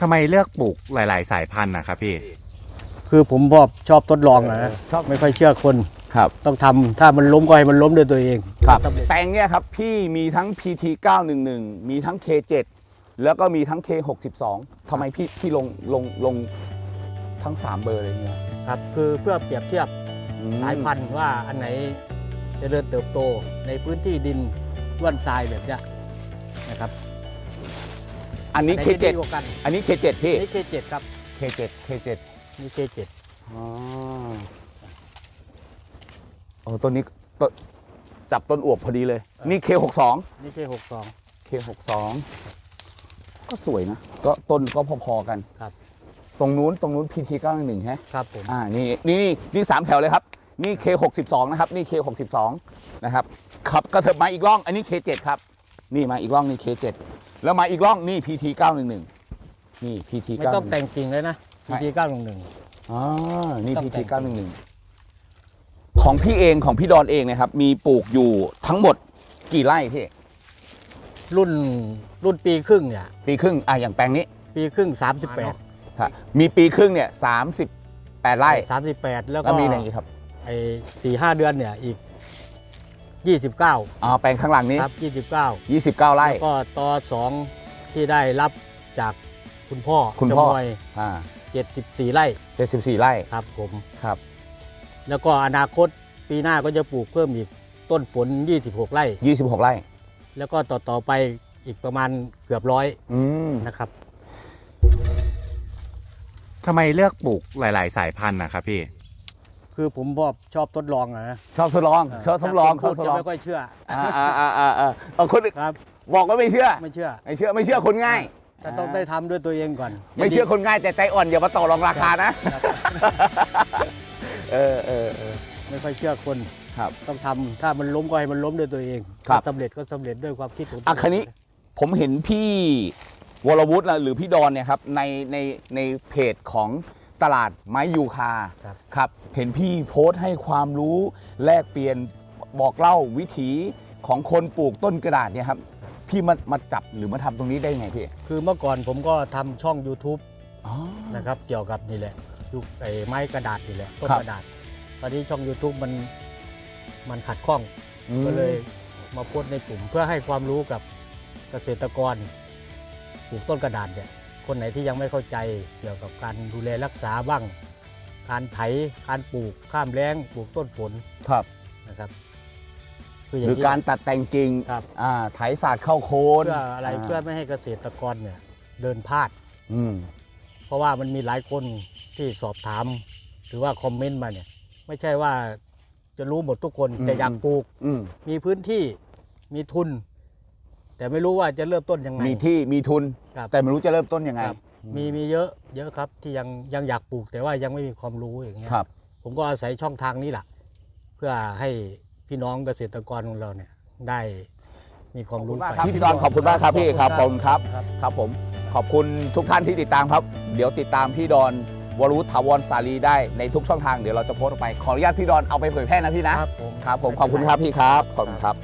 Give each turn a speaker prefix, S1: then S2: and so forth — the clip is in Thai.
S1: ทำไมเลือกปลูกหลาย ๆ สายพันธุ์นะครับพี่
S2: คือผมชอบชอบทดลองนะ
S3: ชอบ
S2: ไม่ค่อยเชื่อคน
S3: ครับ
S2: ต้องทำถ้ามันล้มก็ให้มันล้มด้วยตัวเอง
S3: ครับ
S2: สำเร็จ
S3: แปลงเนี่ยครับ พี่มีทั้ง PT 911 มีทั้ง K7 แล้วก็มีทั้ง K62 ทำไมพี่พี่ลงลงลงทั้ง 3 เบอร์เลยเนี่ย
S2: ครับ คือเพื่อเปรียบเทียบ
S3: อืม
S2: สายพันธุ์ว่าอันไหนเจริญเติบโตในพื้นที่ดินด้วนทรายแบบเนี้ยนะครับ
S3: อันนี้
S2: ไห
S3: K7
S2: จะดีกว่ากัน
S3: อันนี้ K7 พี่
S2: นี่ K7 ครับ
S3: K7 K7
S2: นี่ K7
S3: อ๋อโอ้ต้นนี้ต้นจับต้นอวบพอดีเลย นี่ K62
S2: นี่ K62
S3: K62 ก็สวยนะ ก็ต้นก็พอๆกัน
S2: ครับ
S3: ตรงนู้นตรงนู้น PT 911ฮะ
S2: ครับผม
S3: อ่า นี่นี่นี่นี่สามแถวเลยครับ นี่ K62 นะครับ นี่ K62 นะครับ ขับกระเถิบมาอีกร่อง อันนี้ K7 ครับ นี่มาอีกร่องนี่ K7 แล้วมาอีกร่องนี่ PT 911นี่ PT 911
S2: ไม่ต้องแต่งจริงเลยนะ
S3: ไม่
S2: PT 911
S3: อ่านี่
S2: ต้อง
S3: PT
S2: แต่ง
S3: 911ของพี่เองของพี่ดอนเองนะครับ มีปลูกอยู่ทั้งหมดกี่ไร่พี่
S2: รุ่นรุ่นปีครึ่งเนี่ย
S3: ปีครึ่งอะอย่างแปลงนี้
S2: ปีครึ่ง 38
S3: ครับมีปีครึ่งเนี่ย38ไร่
S2: 38 แล้ว
S3: แล้ว
S2: ก็
S3: มีอะไรอีกครับ
S2: ไอ้สี่ห้าเดือนเนี่ยอีก 29
S3: อ๋อแปลงข้างหลังนี้
S2: ครับ 29
S3: 29 ไร่
S2: แล้วก็ตอสองที่ได้รับจากคุณพ่อ
S3: คุณพ่อ
S2: จมวย
S3: อ่า
S2: 74 ไร่
S3: 74 ไร่
S2: ครับผม
S3: ครับ
S2: แล้วก็อนาคตปีหน้าก็จะปลูกเพิ่มอีกต้นฝน 26 ไร่
S3: 26 ไร่
S2: แล้วก็ต่อต่อๆไปอีกประมาณเกือบร้อย
S3: อืม
S2: นะครับ
S1: ทำไมเลือกปลูกหลาย ๆ สายพันธุ์นะครับพี่
S2: คือผมชอบชอบทดลองอะนะ
S3: ชอบทดลองชอบทดลอง
S2: ถ้า
S3: ช
S2: ค
S3: อนบทด
S2: พูดจะ
S3: ลอง
S2: ไม่ค่อยเชื่อ
S3: อ่าอ่าอ่าอ่าอ่าเอาคนอื่น
S2: ครับ
S3: บอกว่าไม่เชื่อ
S2: ไม่เชื่อ
S3: ไม่เชื่อไม่เชื่อคนง่าย
S2: แต่ต้องได้ทำด้วยตัวเองก่อน
S3: ไม่เชื่อคนง่ายแต่ใจอ่อนอย่ามาต่อรองราคานะ
S2: ครับ
S3: เออเออเออ
S2: ไม่ค่อยเชื่อคน
S3: ครับ
S2: ต้องทำถ้ามันล้มก็ให้มันล้มด้วยตัวเอง
S3: ครับ
S2: สำเร็จก็สำเร็จด้วยความคิดของตัว
S3: อะ
S2: เง
S3: คันนี้ผมเห็นพี่วรวุฒินะหรือพี่ดอนเนี่ยครับในในในเพจของ ตลาดไม้ยูคา
S2: ครับ
S3: ครับเห็นพี่โพสต์ให้ความรู้แลกเปลี่ยนบอกเล่าวิถีของคนปลูกต้นกระดาษเนี่ยครับ พี่มามาจับหรือมาทำตรงนี้ได้ไงพี่
S2: คือเมื่อก่อนผมก็ทำช่อง YouTube
S3: อ๋อ
S2: นะครับเกี่ยวกับนี่แหละยุคไอ้ไม้กระดาษนี่แหละต้น
S3: ครับ
S2: กระดาษ ตอนนี้ช่อง YouTube มันมันขัดข้อง
S3: อืม
S2: ก็เลยมาโพสต์ในกลุ่ม เพื่อให้ความรู้กับเกษตรกรปลูกต้นกระดาษเนี่ย คนไหนที่ยังไม่เข้าใจเกี่ยวกับการดูแลรักษาบ้าง การไถการปลูกข้ามแล้งปลูกต้นฝน
S3: ครับ
S2: นะครับคืออย่า
S3: ห
S2: ง
S3: รือ
S2: นี้
S3: การตัดแต่งกิ่ง
S2: ครับ
S3: อ่าไถศาสตร์เข้าโคน
S2: เพื่ออะไรเพื่อไม่ให้เกษตรกรเนี่ยเดินพลาด
S3: อืม
S2: เพราะว่ามันมีหลายคนที่สอบถาม หรือว่าคอมเมนต์มาเนี่ย ไม่ใช่ว่าจะรู้หมดทุกคน
S3: อืม
S2: แต่อยากปลูก
S3: อืม
S2: มีพื้นที่มีทุน แต่ไม่รู้ว่าจะเริ่มต้นยังไง
S3: มีที่มีทุน
S2: ครับ
S3: แต่ไม่รู้จะเริ่มต้นยังไง
S2: ครับมีมีเยอะเยอะครับที่ยังยังอยากปลูกแต่ว่ายังไม่มีความรู้อย่างเงี้ย
S3: ครับ
S2: ผมก็อาศัยช่องทางนี้แหละเพื่อให้พี่น้องเกษตรกรของเราเนี่ยได้มีความรู้
S3: ขอบคุณมาก
S2: ไป
S3: ครับพี่ดอนขอบคุณมากครับพี่ครับขอบคุณครับ
S2: ครับ
S3: ครับผมขอบคุณทุกท่านที่ติดตามครับ เดี๋ยวติดตามพี่ดอนวรุษถาวรสาลีได้ในทุกช่องทางเดี๋ยวเราจะโพสต์ออกไปขออนุญาตพี่ดอนเอาไปเผยแพร่นะพี่นะครับ
S2: ผม
S3: ครับผมขอบคุณครับพี่ครับขอบคุณครับ